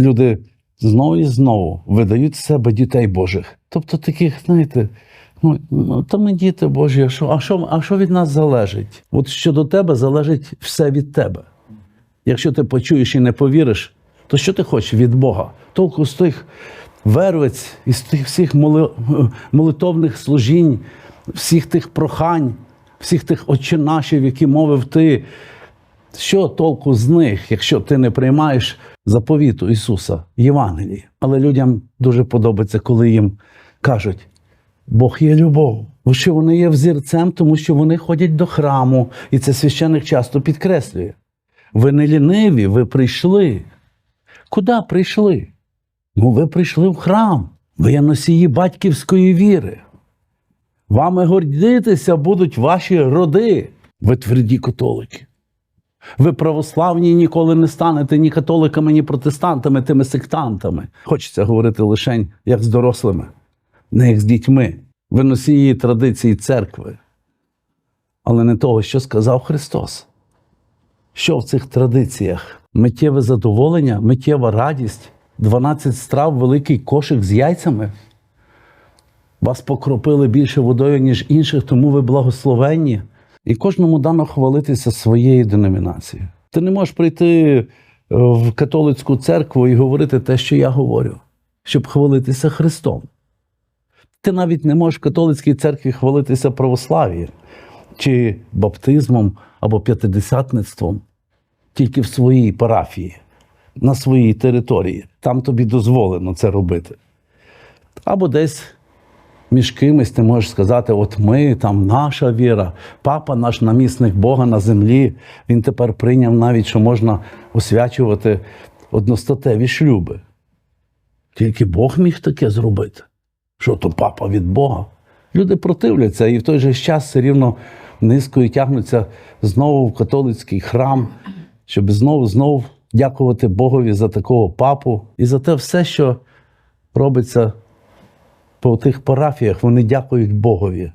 люди знову і знову видають себе дітей Божих. Тобто таких, знаєте, ну, то ми діти Божі, а що, а, що, а що від нас залежить? От щодо тебе залежить все від тебе. Якщо ти почуєш і не повіриш, то що ти хочеш від Бога? Толку з тих вервиць, із тих всіх молитовних служінь, всіх тих прохань, всіх тих очинашів, які мовив ти. Що толку з них, якщо ти не приймаєш заповіту Ісуса, Євангелії? Але людям дуже подобається, коли їм кажуть, Бог є любов. Бо що вони є взірцем, тому що вони ходять до храму, і це священик часто підкреслює. Ви не ліниві, ви прийшли. Куди прийшли? Ну, ви прийшли в храм. Ви є носії батьківської віри. Вами гордитися будуть ваші роди. Ви тверді католики. Ви православні ніколи не станете ні католиками, ні протестантами, тими сектантами. Хочеться говорити лише як з дорослими, не як з дітьми. Ви носії традиції церкви, але не того, що сказав Христос. Що в цих традиціях? Миттєве задоволення, миттєва радість, 12 страв, великий кошик з яйцями. Вас покропили більше водою, ніж інших, тому ви благословенні. І кожному дано хвалитися своєю деномінацією. Ти не можеш прийти е, в католицьку церкву і говорити те, що я говорю, щоб хвалитися Христом. Ти навіть не можеш в католицькій церкві хвалитися православ'ям чи баптизмом або п'ятидесятництвом тільки в своїй парафії, на своїй території. Там тобі дозволено це робити. Або десь між кимось ти можеш сказати: от ми, там наша віра, папа наш намісник Бога на землі. Він тепер прийняв навіть, що можна освячувати одностатеві шлюби. Тільки Бог міг таке зробити. Що то папа від Бога? Люди противляться і в той же час все рівно низкою тягнуться знову в католицький храм, щоб знову знову дякувати Богові за такого папу і за те все, що робиться по тих парафіях, вони дякують Богові.